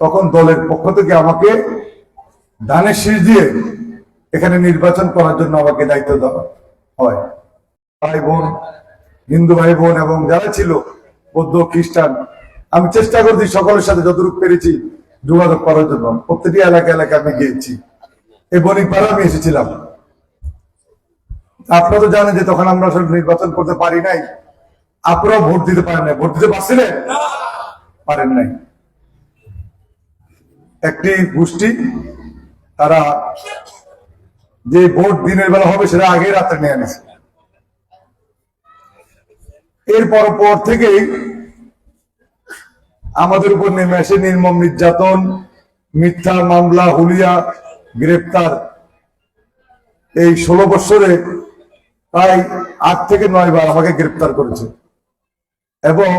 তখন দলের পক্ষ থেকে আমাকে ধানের শীষ দিয়ে এখানে নির্বাচন করার জন্য আমাকে দায়িত্ব দেওয়া হয়। ভাই বোন, হিন্দু ভাই বোন এবং যারা ছিল বৌদ্ধ, খ্রিস্টান, আমি চেষ্টা করছি সকলের সাথে যতটুকু পেরেছি যোগাযোগ করার জন্য। প্রত্যেকটি এলাকা এলাকা আমি গিয়েছি। এই বণিকপাড়া আমি এসেছিলাম। আপনারা তো জানেন যে তখন আমরা আসলে নির্বাচন করতে পারি নাই। আপনারাও ভোট দিতে পারেন নাই। ভোট দিতে পারছিলেন? পারেন নাই। একটি গোষ্ঠী, তারা যে ভোট দিনের বেলা হবে সেটা আগে রাত্রে নিয়ে আনিছে এরপর পর থেকেই আমাদের উপর নেমে আসে নির্মম নির্যাতন, মিথ্যা মামলা, হুলিয়া, গ্রেপ্তার। এই ষোলো বছরে প্রায় আট থেকে নয় বার আমাকে গ্রেপ্তার করেছে। এবং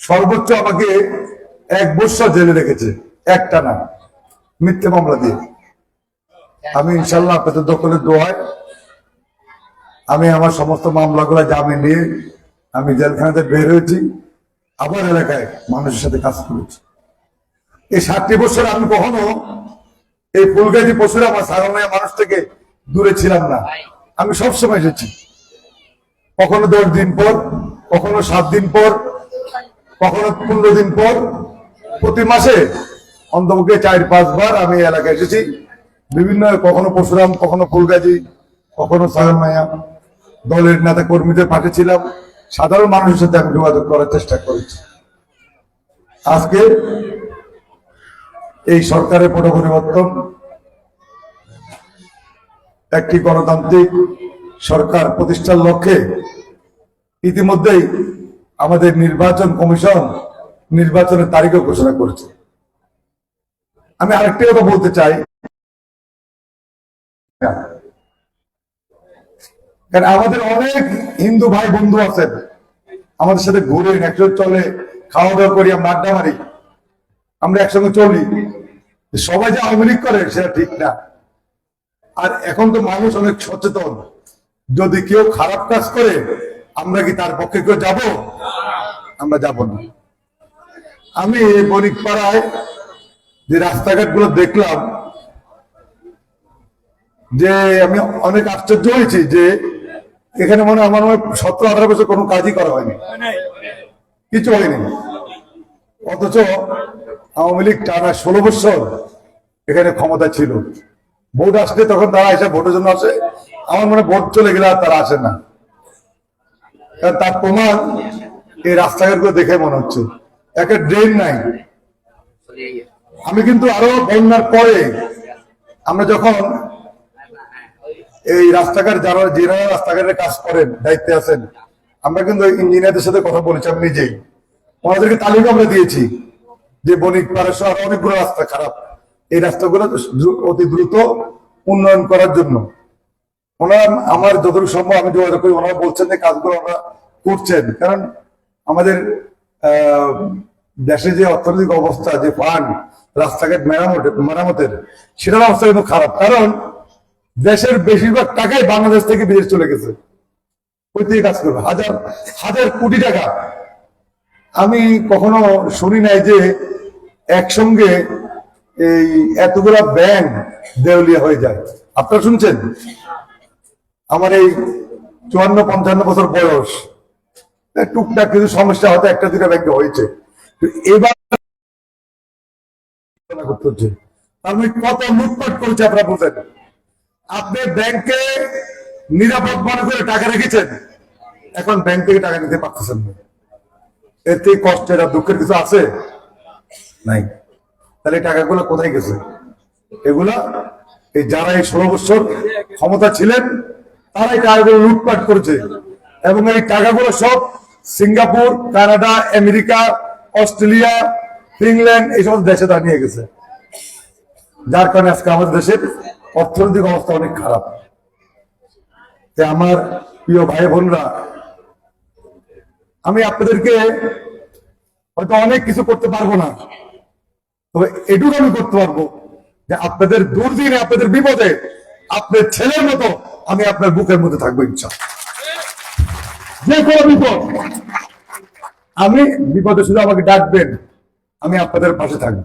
সর্বোচ্চ আমাকে এক বছর জেলে রেখেছে। একটা না, মিথ্যে মামলা দিয়ে। আমি ইনশাল্লাহ আপনাদের দখলের দোয়ায় আমি আমার সমস্ত মামলাগুলো জামিন নিয়ে আমি জেলখানাতে বের হয়েছি, আবার এলাকায় মানুষের সাথে কাজ করেছি। এই ষাটটি বছর আমি কখনো এই ফুলগাজি পশুর আমার সাধারণ মানুষ থেকে দূরে ছিলাম না। আমি সবসময় এসেছি। কখনো দশ দিন পর, কখনো সাত দিন পর, কখনো পনেরো দিন পর, প্রতি মাসে অন্তপক্ষে চার পাঁচবার আমি এলাকায় এসেছি। বিভিন্ন কখনো পরশুরাম, কখনো ফুলগাজি, কখনো সাগর মায়া দলের নেতা কর্মীদের পাঠিয়েছিলাম সাধারণ মানুষের সাথে আমি যোগাযোগ করার চেষ্টা করেছি। আজকে এই সরকারের পট পরিবর্তন একটি গণতান্ত্রিক সরকার প্রতিষ্ঠার লক্ষ্যে ইতিমধ্যেই আমাদের নির্বাচন কমিশন নির্বাচনের তারিখও ঘোষণা করেছে। আমি আরেকটি কথা বলতে চাই। আমাদের অনেক হিন্দু ভাই বন্ধু আছেন আমাদের সাথে ঘুরে একজন চলে খাওয়া দাওয়া করি, আমরা আড্ডা মারি, আমরা একসঙ্গে চলি। সবাই যে আওয়ামী লীগ করে, সেটা ঠিক না। আর এখন তো মানুষ অনেক সচেতন। যদি কেউ খারাপ কাজ করে, আমরা কি তার পক্ষে কেউ যাব? আমরা যাব না। আমি বণিক পাড়ায় যে রাস্তাঘাটগুলো দেখলাম, যে আমি অনেক আশ্চর্য হয়েছি যে এখানে মনে আমার মনে সতেরো, আঠারো বছর কোনো কাজই করা হয়নি। কিছু হয়নি। অথচ আওয়ামী লীগ টানা ষোলো বছর এখানে ক্ষমতা ছিল। ভোট আসলে তখন তারা এসে ভোটের জন্য আসে। আমার মনে ভোট চলে গেলে আর তারা আসে না। তার প্রমাণ এই রাস্তাঘাটগুলো দেখে মনে হচ্ছে। একটা ড্রেন নাই। আমি কিন্তু আরও বন্যার পরে আমরা যখন এই রাস্তাঘাট যারা যারা রাস্তাঘাটের কাজ করেন, দায়িত্বে আছেন, আমরা কিন্তু ইঞ্জিনিয়ারদের সাথে কথা বলেছি আমি নিজেই। ওনাদেরকে তালিকা আমরা দিয়েছি যে বণিক পাড়াসহ আরও অনেকগুলো রাস্তা খারাপ। এই রাস্তাগুলো অতি দ্রুত উন্নয়ন করার জন্য। ওনারা আমার যতটুকু সম্ভব আমি যোগাযোগ করি, ওনারা বলছেন যে কাজগুলো ওনারা করছেন। কারণ আমাদের দেশে যে অর্থনৈতিক অবস্থা, যে ফান্ড রাস্তাঘাট মেরামত মেরামতের, সেটার অবস্থা কিন্তু খারাপ। কারণ দেশের বেশিরভাগ টাকাই বাংলাদেশ থেকে বিদেশ চলে গেছে। কাজ করবে। হাজার হাজার কোটি টাকা। আমি কখনো শুনি নাই যে একসঙ্গে এই এতগুলা ব্যাংক দেউলিয়া হয়ে যায়। আপনারা শুনছেন? আমার এই চুয়ান্ন, পঞ্চান্ন বছর বয়স। টুকটাক কিছু সমস্যা হয়তো একটা দুটা ব্যাংকে হয়েছে। এবার তার মানে কত লুটপাট করেছে আপনারা বুঝেন আপনি ব্যাংকে নিরাপদ মনে করে টাকা রেখেছেন। এখন ব্যাংক থেকে টাকা নিতে পারতেছেন না। এতে কষ্টের আর দুঃখের কিছু আছে? নাই। তাহলে টাকাগুলো কোথায় গেছে? এগুলা এই যারা এই ষোলো বছর ক্ষমতা ছিলেন, তারা এই টাকাগুলো লুটপাট করেছে। এবং এই টাকাগুলো সব Singapore, Canada, America, Australia England এই সমস্ত দেশে নিয়ে গেছে। যার কারণে আজকে আমাদের দেশের অর্থনৈতিক অবস্থা অনেক খারাপ। আমার প্রিয় ভাই বোনরা, আমি আপনাদেরকে হয়তো অনেক কিছু করতে পারব না, তবে এটুকু আমি করতে পারব যে আপনাদের দুর্দিনে, আপনাদের বিপদে, আপনার ছেলের মতো আমি আপনার বুকের মধ্যে থাকব ইচ্ছা যে কোনো বিপদ, আমি বিপদে শুধু আমাকে ডাকবেন আমি আপনাদের পাশে থাকব।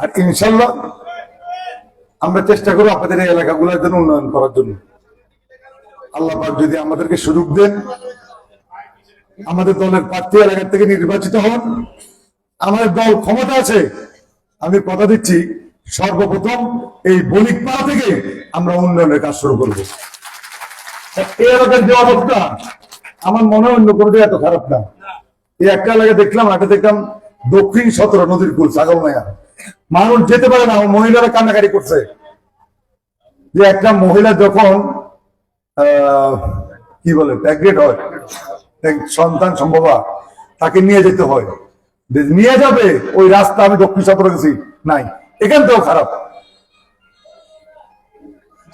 আর ইনশাল্লাহ আমরা চেষ্টা করব আপনাদের এই এলাকাগুলোর জন্য উন্নয়ন করার জন্য। আল্লাহ যদি আমাদেরকে সুযোগ দেন, আমাদের দলের প্রার্থী এলাকা থেকে নির্বাচিত হন, আমাদের দল ক্ষমতা আছে, আমি কথা দিচ্ছি, সর্বপ্রথম এই বণিক পাড়া থেকে আমরা উন্নয়নের কাজ শুরু করব। এই এলাকার যে অবস্থা, আমার মনে হয় অন্য কোনো এত খারাপ না। এই একটা এলাকা দেখলাম একটা দেখলাম দক্ষিণ সতেরো নদীর কুল, ছাগল মায়া মানুষ যেতে পারে না মহিলারা কান্নাকাটি করছে। যে একটা মহিলা যখন কি বলে প্যাগনেট হয় সন্তান সম্ভব, তাকে নিয়ে যেতে হয়। নিয়ে যাবে, ওই রাস্তা আমি দক্ষিণ সতেরো গেছি, নাই। এখান থেকেও খারাপ।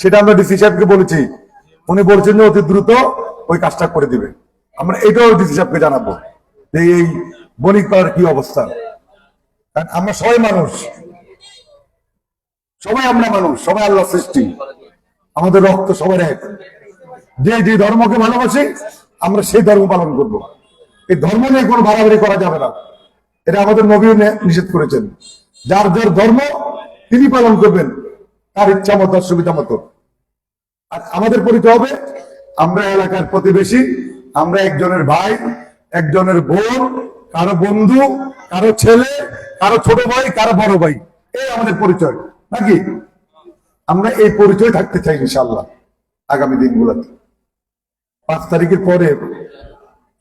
সেটা আমরা ডিসি সাহেবকে বলেছি। উনি বলছেন যে অতি দ্রুত ওই কাজটা করে দিবে। আমরা এটাও ডিসি সাহেবকে জানাব। এই বণিক পাড়ার কি অবস্থা? কারণ আমরা সবাই মানুষ। সবাই আমরা মানুষ, সবাই আল্লাহ সৃষ্টি। আমাদের রক্ত সবার এক। যে যে ধর্মকে ভালোবাসি, আমরা সেই ধর্ম পালন করব। এই ধর্ম নিয়ে কোনো বাড়াবাড়ি করা যাবে না। এটা আমাদের নবী নিষেধ করেছেন। যার যার ধর্ম, তিনি পালন করবেন। তার ইচ্ছা মতো সুবিধা মতো। আর আমাদের পরিচয় হবে, আমরা এলাকার প্রতিবেশী, আমরা একজনের ভাই, একজনের বোন কারও বন্ধু, কারও ছেলে, কারও ছোট ভাই, কারও বড় ভাই। এই আমাদের পরিচয়, নাকি? আমরা এই পরিচয় থাকতে চাই ইনশাল্লাহ আগামী দিনগুলোতে। পাঁচ তারিখের পরে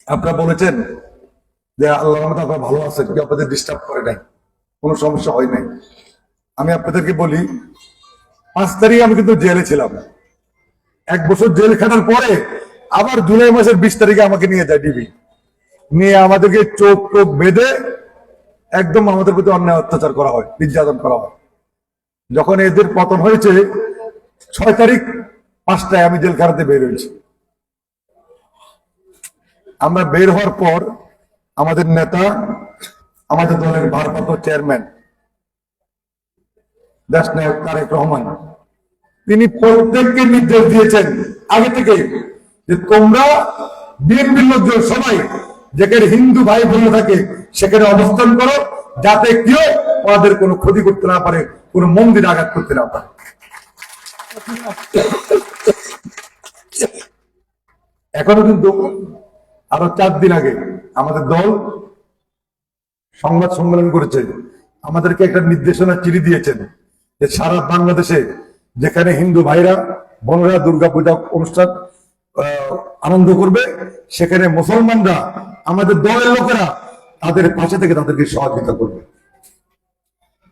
আপনারা বলেছেন যে আল্লাহ রহমতে আপনারা ভালো আছেন, কেউ আপনাদের ডিস্টার্ব করে নাই, কোনো সমস্যা হয় নাই। আমি আপনাদেরকে বলি, পাঁচ তারিখ আমি কিন্তু জেলে ছিলাম। এক বছর জেল খাটার পরে আবার জুলাই মাসের বিশ তারিখে আমাকে নিয়ে যায় ডিবি। নিয়ে আমাদেরকে চোখ টোপ বেঁধে একদম আমাদের প্রতি অন্যায় অত্যাচার করা হয়, নির্যাতন করা হয়। যখন এদের পতন হয়েছে, ছয় তারিখ পাঁচটায় আমি জেলখানাতে বের হয়েছি। আমরা বের হওয়ার পর আমাদের নেতা, আমাদের দলের ভারপ্রাপ্ত চেয়ারম্যান দেশ নায়ক তারেক রহমান, তিনি প্রত্যেককে নির্দেশ দিয়েছেন আগে থেকে যে তোমরা বিএনপির লোকজন সবাই যেখানে হিন্দু ভাই বোন থাকে, সেখানে অবস্থান করো, যাতে কেউ ওনাদের কোনো ক্ষতি করতে না পারে, কোনো মন্দির আঘাত করতে না পারে। এখনও কিন্তু আরও চার দিন আগে আমাদের দল সংবাদ সম্মেলন করেছে। আমাদেরকে একটা নির্দেশনা চিঠি দিয়েছেন যে সারা বাংলাদেশে যেখানে হিন্দু ভাইরা, বোনরা দুর্গা পূজা অনুষ্ঠান আনন্দ করবে, সেখানে মুসলমানরা আমাদের দলের লোকেরা তাদের পাশে থেকে তাদেরকে সহযোগিতা করবে।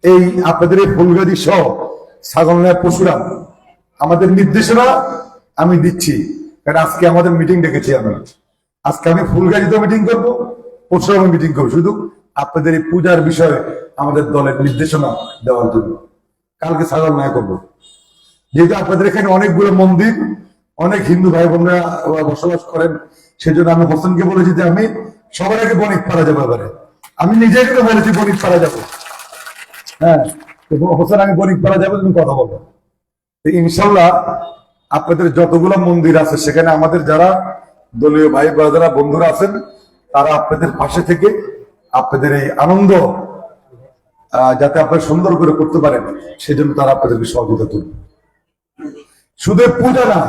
এই আপনাদের এই ফুলগাদি সহ ছাগলনায় পশুরাম আমাদের নির্দেশনা আমি দিচ্ছি, কারণ আজকে আমাদের মিটিং ডেকেছি আমি। আজকে আমি ফুলগাড়িতে মিটিং করব পরশুরামে মিটিং করব। শুধু আপনাদের এই পূজার বিষয়ে আমাদের দলের নির্দেশনা দেওয়ার জন্য। কালকে ছাগল নয় করব। যেহেতু আপনাদের এখানে অনেকগুলো মন্দির অনেক হিন্দু ভাই বোনরা বসবাস করেন, সেজন্য আমি হোসেনকে বলেছি যে আমি সবার আগে বণিক পাড়া যাব এবারে। আমি নিজে কিন্তু বলেছি বণিক পাড়া যাব। হ্যাঁ হোসেন, আমি বণিক পাড়া যাব, তুমি কথা বলো। ইনশাল্লাহ আপনাদের যতগুলো মন্দির আছে, সেখানে আমাদের যারা দলীয় ভাই ব্রাদারা বন্ধুরা আছেন, তারা আপনাদের পাশে থেকে আপনাদের এই আনন্দ যাতে আপনারা সুন্দর করে করতে পারেন, সেজন্য তারা আপনাদেরকে সহযোগিতা করবে। শুধু পূজা না,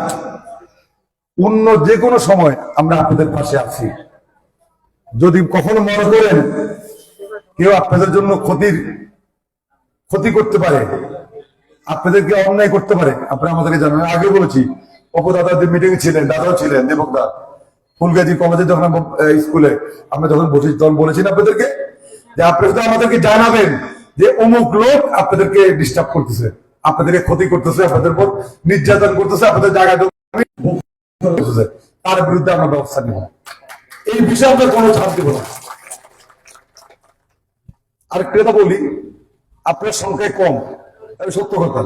অন্য যে কোনো সময় আমরা আপনাদের পাশে আছি। যদি কখনো মনে করেন কেউ আপনাদের জন্য ক্ষতির, ক্ষতি করতে পারে, আপনাদেরকে অন্যায় করতে পারে, আপনারা আমাদেরকে জানান। আগে বলেছি অপু দাদা মিটিং ছিলেন, দাদাও ছিলেন দেবক দা ফুলগাজী কলেজে যখন স্কুলে আমরা যখন বসেছি তখন বলেছি আপনাদেরকে, যে আপনি আমাদেরকে জানাবেন যে অমুক লোক আপনাদেরকে ডিস্টার্ব করতেছে। আপনাদেরকে ক্ষতি করতেছে, আপনাদের উপর নির্যাতন করতেছে, আপনাদের জায়গা তার বিরুদ্ধে আমরা ব্যবস্থা নেব। এই বিষয়ে আমরা কোনো ছাড় দেব না। আর ক্রেতা বলি, আপনার সংখ্যায় কম আমি সত্য কথা।